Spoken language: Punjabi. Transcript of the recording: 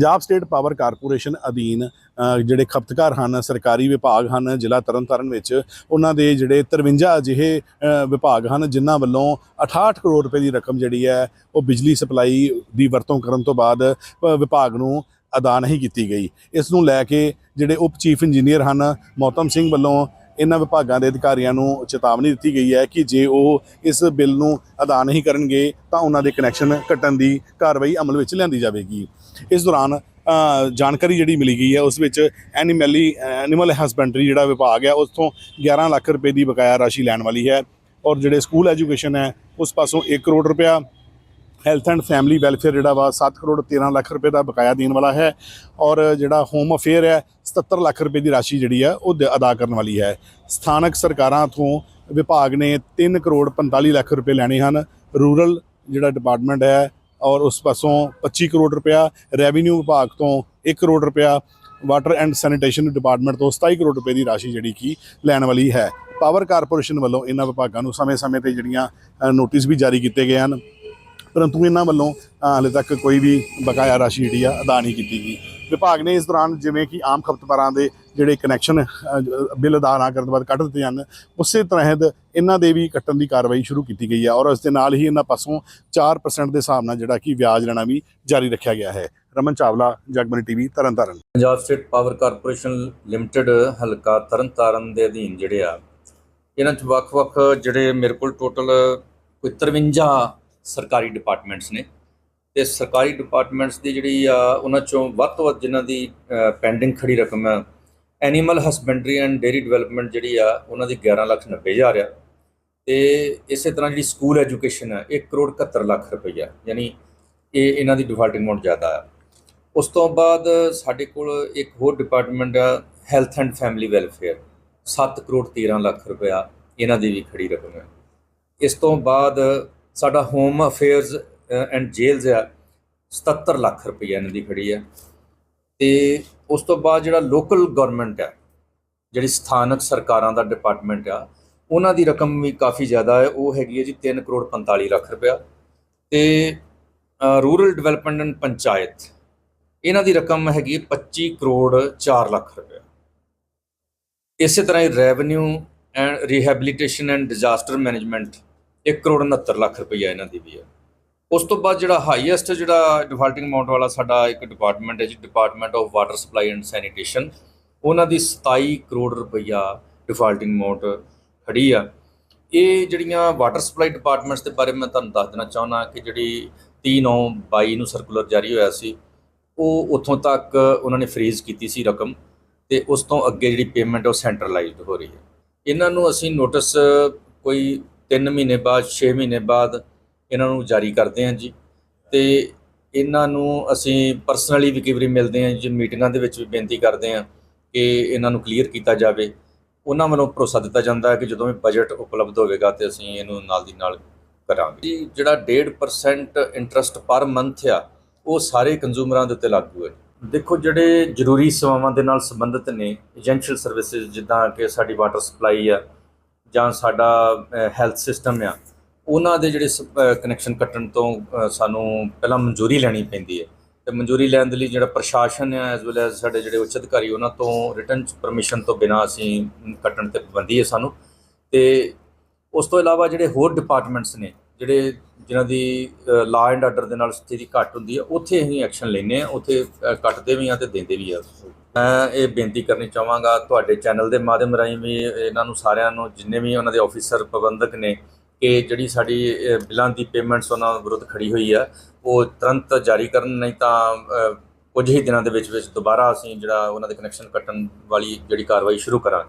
ਪੰਜਾਬ ਸਟੇਟ ਪਾਵਰ ਕਾਰਪੋਰੇਸ਼ਨ ਅਧੀਨ ਜਿਹੜੇ ਖਪਤਕਾਰ ਹਨ, ਸਰਕਾਰੀ ਵਿਭਾਗ ਹਨ, ਜ਼ਿਲ੍ਹਾ ਤਰਨਤਾਰਨ ਵਿੱਚ ਉਹਨਾਂ ਦੇ ਜਿਹੜੇ 53 ਅਜਿਹੇ ਵਿਭਾਗ ਹਨ, ਜਿਨ੍ਹਾਂ ਵੱਲੋਂ 68 ਕਰੋੜ ਰੁਪਏ ਦੀ ਰਕਮ ਜਿਹੜੀ ਹੈ, ਉਹ ਬਿਜਲੀ ਸਪਲਾਈ ਦੀ ਵਰਤੋਂ ਕਰਨ ਤੋਂ ਬਾਅਦ ਵਿਭਾਗ ਨੂੰ ਅਦਾ ਨਹੀਂ ਕੀਤੀ ਗਈ। ਇਸ ਨੂੰ ਲੈ ਕੇ ਜਿਹੜੇ ਉਪ ਚੀਫ ਇੰਜੀਨੀਅਰ ਹਨ, ਮੌਤਮ ਸਿੰਘ ਵੱਲੋਂ ਇਹਨਾਂ ਵਿਭਾਗਾਂ ਦੇ ਅਧਿਕਾਰੀਆਂ ਨੂੰ ਚੇਤਾਵਨੀ ਦਿੱਤੀ ਗਈ ਹੈ ਕਿ ਜੇ ਉਹ ਇਸ ਬਿੱਲ ਨੂੰ ਅਦਾ ਨਹੀਂ ਕਰਨਗੇ ਤਾਂ ਉਹਨਾਂ ਦੇ ਕਨੈਕਸ਼ਨ ਕੱਟਣ ਦੀ ਕਾਰਵਾਈ ਅਮਲ ਵਿੱਚ ਲਿਆਂਦੀ ਜਾਵੇਗੀ। ਇਸ ਦੌਰਾਨ ਜਾਣਕਾਰੀ ਜਿਹੜੀ ਮਿਲੀ ਗਈ ਹੈ ਉਸ ਵਿੱਚ ਐਨੀਮਲੀ, ਐਨੀਮਲ ਹਸਬੈਂਡਰੀ ਜਿਹੜਾ ਵਿਭਾਗ ਹੈ ਉਸ ਤੋਂ 11 ਲੱਖ ਰੁਪਏ ਦੀ ਬਕਾਇਆ ਰਾਸ਼ੀ ਲੈਣ ਵਾਲੀ ਹੈ ਔਰ ਜਿਹੜੇ ਸਕੂਲ ਐਜੂਕੇਸ਼ਨ ਹੈ ਉਸ ਪਾਸੋਂ 1 ਕਰੋੜ ਰੁਪਇਆ ਹੈਲਥ ਐਂਡ ਫੈਮਿਲੀ ਵੈਲਫੇਅਰ ਜਿਹੜਾ ਵਾ 7 ਕਰੋੜ 13 ਲੱਖ ਰੁਪਏ ਦਾ ਬਕਾਇਆ ਦੇਣ ਵਾਲਾ ਹੈ ਔਰ ਜਿਹੜਾ ਹੋਮ ਅਫੇਅਰ ਹੈ 77 ਲੱਖ ਰੁਪਏ ਦੀ ਰਾਸ਼ੀ ਜਿਹੜੀ ਹੈ ਉਹ ਦ- ਅਦਾ ਕਰਨ ਵਾਲੀ ਹੈ। ਸਥਾਨਕ ਸਰਕਾਰਾਂ ਤੋਂ ਵਿਭਾਗ ਨੇ 3 ਕਰੋੜ 45 ਲੱਖ ਰੁਪਏ ਲੈਣੇ ਹਨ। ਰੂਰਲ ਜਿਹੜਾ ਡਿਪਾਰਟਮੈਂਟ ਹੈ ਔਰ ਉਸ ਪਾਸੋਂ 25 ਕਰੋੜ ਰੁਪਇਆ ਰੈਵਨਿਊ ਵਿਭਾਗ ਤੋਂ 1 ਕਰੋੜ ਰੁਪਇਆ ਵਾਟਰ ਐਂਡ ਸੈਨੀਟੇਸ਼ਨ ਡਿਪਾਰਟਮੈਂਟ ਤੋਂ 27 ਕਰੋੜ ਰੁਪਏ ਦੀ ਰਾਸ਼ੀ ਜਿਹੜੀ ਕਿ ਲੈਣ ਵਾਲੀ ਹੈ। ਪਾਵਰ ਕਾਰਪੋਰੇਸ਼ਨ ਵੱਲੋਂ ਇਹਨਾਂ ਵਿਭਾਗਾਂ ਨੂੰ ਸਮੇਂ-ਸਮੇਂ ਤੇ ਜਿਹੜੀਆਂ ਨੋਟਿਸ ਵੀ ਜਾਰੀ ਕੀਤੇ ਗਏ ਹਨ। ਪਰੰਤੂ ਇਹਨਾਂ ਵੱਲੋਂ ਹਾਲੇ ਤੱਕ ਕੋਈ ਵੀ ਬਕਾਇਆ ਰਾਸ਼ੀ ਜਿਹੜੀ ਆ, ਅਦਾ ਨਹੀਂ ਕੀਤੀ ਗਈ। ਵਿਭਾਗ ਨੇ ਇਸ ਦੌਰਾਨ ਜਿਵੇਂ ਕਿ ਆਮ ਖਪਤਕਾਰਾਂ ਦੇ ਜਿਹੜੇ ਕਨੈਕਸ਼ਨ ਬਿੱਲ ਅਦਾ ਨਾ ਕਰਨ ਤੋਂ ਬਾਅਦ ਕੱਟ ਦਿੱਤੇ ਹਨ ਉਸੇ ਤਹਿਤ ਇਹਨਾਂ ਦੇ ਵੀ ਕੱਟਣ ਦੀ ਕਾਰਵਾਈ ਸ਼ੁਰੂ ਕੀਤੀ ਗਈ ਹੈ ਔਰ ਇਸ ਦੇ ਨਾਲ ਹੀ ਇਹਨਾਂ ਪਾਸੋਂ 4% ਦੇ ਹਿਸਾਬ ਨਾਲ ਜਿਹੜਾ ਕਿ ਵਿਆਜ ਲੈਣਾ ਵੀ ਜਾਰੀ ਰੱਖਿਆ ਗਿਆ ਹੈ। Raman Chawla Jagbani TV, Tarn Taran. Punjab State Power Corporation Limited ਹਲਕਾ ਤਰਨਤਾਰਨ ਦੇ ਅਧੀਨ ਜਿਹੜੇ ਆ, ਇਹਨਾਂ 'ਚ ਵੱਖ-ਵੱਖ ਜਿਹੜੇ ਮੇਰੇ ਕੋਲ ਟੋਟਲ ਕੋਈ 53 ਸਰਕਾਰੀ ਡਿਪਾਰਟਮੈਂਟਸ ਨੇ। ਤੇ ਸਰਕਾਰੀ ਡਿਪਾਰਟਮੈਂਟਸ ਦੀ ਜਿਹੜੀ ਆ ਉਹਨਾਂ ਚੋਂ ਵੱਧ ਤੋਂ ਵੱਧ ਜਿਨ੍ਹਾਂ ਦੀ ਪੈਂਡਿੰਗ ਖੜੀ ਰਕਮ ਹੈ animal husbandry and dairy development ਜਿਹੜੀ ਆ, ਉਹਨਾਂ ਦੀ 11 ਲੱਖ 90 ਹਜ਼ਾਰ ਆ। ਤੇ ਇਸੇ ਤਰ੍ਹਾਂ ਜਿਹੜੀ ਸਕੂਲ ਐਜੂਕੇਸ਼ਨ ਹੈ 1 ਕਰੋੜ 71 ਲੱਖ ਰੁਪਈਆ, ਯਾਨੀ ਇਹ ਇਹਨਾਂ ਦੀ ਡਿਫਾਲਟਿੰਗ ਅਮਾਉਂਟ ਜ਼ਿਆਦਾ ਆ। ਉਸ ਤੋਂ ਬਾਅਦ ਸਾਡੇ ਕੋਲ ਇੱਕ ਹੋਰ ਡਿਪਾਰਟਮੈਂਟ ਆ health and family welfare 7 crore 13 lakh ਰੁਪਇਆ ਇਹਨਾਂ ਦੀ ਵੀ ਖੜੀ ਰਕਮ ਹੈ। ਇਸ ਤੋਂ ਬਾਅਦ ਸਾਡਾ ਹੋਮ ਅਫੇਅਰਸ ਐਂਡ ਜੇਲਸ ਆ 77 ਲੱਖ ਰੁਪਇਆ ਇਹਨਾਂ ਦੀ ਖੜੀ ਹੈ ਤੇ ਉਸ ਤੋਂ ਬਾਅਦ ਜਿਹੜਾ ਲੋਕਲ ਗਵਰਨਮੈਂਟ ਆ, ਜਿਹੜੀ ਸਥਾਨਕ ਸਰਕਾਰਾਂ ਦਾ ਡਿਪਾਰਟਮੈਂਟ ਆ, ਉਹਨਾਂ ਦੀ ਰਕਮ ਵੀ ਕਾਫੀ ਜ਼ਿਆਦਾ ਹੈ। ਉਹ ਹੈਗੀ ਹੈ ਜੀ 3 ਕਰੋੜ 45 ਲੱਖ ਰੁਪਇਆ। ਤੇ ਰੂਰਲ ਡਿਵੈਲਪਮੈਂਟ ਐਂਡ ਪੰਚਾਇਤ, ਇਹਨਾਂ ਦੀ ਰਕਮ ਹੈਗੀ ਹੈ 25 ਕਰੋੜ 4 ਲੱਖ ਰੁਪਇਆ। ਇਸੇ ਤਰ੍ਹਾਂ ਹੀ revenue and rehabilitation and disaster management 1 crore 69 lakh ਰੁਪਈਆ ਇਹਨਾਂ ਦੀ ਵੀ ਹੈ ਉਸ ਤੋਂ ਬਾਅਦ ਜਿਹੜਾ ਹਾਈਐਸਟ ਜਿਹੜਾ ਡਿਫਾਲਟਿੰਗ ਅਮਾਉਂਟ ਵਾਲਾ ਸਾਡਾ ਇੱਕ ਡਿਪਾਰਟਮੈਂਟ ਹੈ ਜੀ department of water supply and sanitation ਉਹਨਾਂ ਦੀ 27 ਕਰੋੜ ਰੁਪਈਆ ਡਿਫਾਲਟਿੰਗ ਅਮਾਉਂਟ ਖੜੀ ਆ। ਇਹ ਜਿਹੜੀਆਂ ਵਾਟਰ ਸਪਲਾਈ ਡਿਪਾਰਟਮੈਂਟਸ ਦੇ ਬਾਰੇ ਮੈਂ ਤੁਹਾਨੂੰ ਦੱਸ ਦੇਣਾ ਚਾਹੁੰਦਾ ਕਿ ਜਿਹੜੀ 30 9 22 ਨੂੰ ਸਰਕੂਲਰ ਜਾਰੀ ਹੋਇਆ ਸੀ, ਉਹ ਉੱਥੋਂ ਤੱਕ ਉਹਨਾਂ ਨੇ ਫ੍ਰੀਜ਼ ਕੀਤੀ ਸੀ ਰਕਮ ਤੇ ਉਸ ਤੋਂ ਅੱਗੇ ਜਿਹੜੀ ਪੇਮੈਂਟ ਉਹ ਸੈਂਟਰਲਾਈਜ਼ਡ ਹੋ ਰਹੀ ਹੈ। ਇਹਨਾਂ ਨੂੰ ਅਸੀਂ ਨੋਟਿਸ ਕੋਈ 3 ਮਹੀਨੇ ਬਾਅਦ 6 ਮਹੀਨੇ ਬਾਅਦ ਇਹਨਾਂ ਨੂੰ ਜਾਰੀ ਕਰਦੇ ਹਾਂ ਜੀ। ਤੇ ਇਹਨਾਂ ਨੂੰ ਅਸੀਂ ਪਰਸਨਲੀ ਵੀ ਕਈ ਵਾਰੀ ਮਿਲਦੇ ਹਾਂ ਜੀ, ਮੀਟਿੰਗਾਂ ਦੇ ਵਿੱਚ ਵੀ ਬੇਨਤੀ ਕਰਦੇ ਹਾਂ ਕਿ ਇਹਨਾਂ ਨੂੰ ਕਲੀਅਰ ਕੀਤਾ ਜਾਵੇ। ਉਹਨਾਂ ਵੱਲੋਂ ਭਰੋਸਾ ਦਿੱਤਾ ਜਾਂਦਾ ਹੈ ਕਿ ਜਦੋਂ ਵੀ ਬਜਟ ਉਪਲਬਧ ਹੋਵੇਗਾ ਤੇ ਅਸੀਂ ਇਹਨੂੰ ਨਾਲ ਦੀ ਨਾਲ ਕਰਾਂਗੇ। ਜੀ, ਜਿਹੜਾ 1.5% ਇੰਟਰਸਟ ਪਰ ਮੰਥ ਆ, ਉਹ ਸਾਰੇ ਕੰਜ਼ੂਮਰਾਂ ਦੇ ਉੱਤੇ ਲਾਗੂ ਹੈ। ਦੇਖੋ, ਜਿਹੜੇ ਜ਼ਰੂਰੀ ਸੇਵਾਵਾਂ ਦੇ ਨਾਲ ਸੰਬੰਧਿਤ ਨੇ ਏਜੈਂਸ਼ੀਅਲ ਸਰਵਿਸਿਜ਼ ਜਿੱਦਾਂ ਕਿ ਸਾਡੀ ਵਾਟਰ ਸਪਲਾਈ ਆ ਜਾਂ ਸਾਡਾ ਹੈਲਥ ਸਿਸਟਮ ਆ, ਉਹਨਾਂ ਦੇ ਜਿਹੜੇ ਕਨੈਕਸ਼ਨ ਕੱਟਣ ਤੋਂ ਸਾਨੂੰ ਪਹਿਲਾਂ ਮਨਜ਼ੂਰੀ ਲੈਣੀ ਪੈਂਦੀ ਹੈ। ਤੇ ਮਨਜ਼ੂਰੀ ਲੈਣ ਦੇ ਲਈ ਜਿਹੜਾ ਪ੍ਰਸ਼ਾਸਨ ਹੈ ਐਸ ਵੈਲ ਐਸ ਸਾਡੇ ਜਿਹੜੇ ਉੱਚ ਅਧਿਕਾਰੀ, ਉਹਨਾਂ ਤੋਂ ਰਿਟਨ ਪਰਮਿਸ਼ਨ ਤੋਂ ਬਿਨਾਂ ਅਸੀਂ ਕੱਟਣ ਤੇ ਪਾਬੰਦੀ ਹੈ ਸਾਨੂੰ। ਤੇ ਉਸ ਤੋਂ ਇਲਾਵਾ ਜਿਹੜੇ ਹੋਰ ਡਿਪਾਰਟਮੈਂਟਸ ਨੇ, ਜਿਹੜੇ ਜਿਨ੍ਹਾਂ ਦੀ ਲਾ ਐਂਡ ਆਰਡਰ ਦੇ ਨਾਲ ਸਥਿਤੀ ਘੱਟ ਹੁੰਦੀ ਹੈ, ਉੱਥੇ ਅਸੀਂ ਐਕਸ਼ਨ ਲੈਨੇ ਆ ਉੱਥੇ ਕੱਟਦੇ ਵੀ ਆ ਤੇ ਦਿੰਦੇ ਵੀ ਆ ਮੈਂ ਇਹ ਬੇਨਤੀ ਕਰਨੀ ਚਾਹਾਂਗਾ ਤੁਹਾਡੇ ਚੈਨਲ ਦੇ ਮਾਧਿਅਮ ਰਾਹੀਂ ਵੀ ਇਹਨਾਂ ਨੂੰ ਸਾਰਿਆਂ ਨੂੰ ਜਿੰਨੇ ਵੀ ਉਹਨਾਂ ਦੇ ਆਫੀਸਰ ਪ੍ਰਬੰਧਕ ਨੇ ਕਿ ਜਿਹੜੀ ਸਾਡੀ ਅ, ਬਿੱਲਾਂ ਦੀ ਪੇਮੈਂਟਸ ਉਹਨਾਂ ਵਿਰੁੱਧ ਖੜੀ ਹੋਈ ਆ ਉਹ ਤੁਰੰਤ ਜਾਰੀ ਕਰਨ ਨਹੀਂ ਤਾਂ ਕੁਝ ਹੀ ਦਿਨਾਂ ਦੇ ਵਿੱਚ ਵਿੱਚ ਦੁਬਾਰਾ ਅਸੀਂ ਜਿਹੜਾ ਉਹਨਾਂ ਦੇ ਕਨੈਕਸ਼ਨ ਕੱਟਣ ਵਾਲੀ ਜਿਹੜੀ ਕਾਰਵਾਈ ਸ਼ੁਰੂ ਕਰਾਂਗੇ।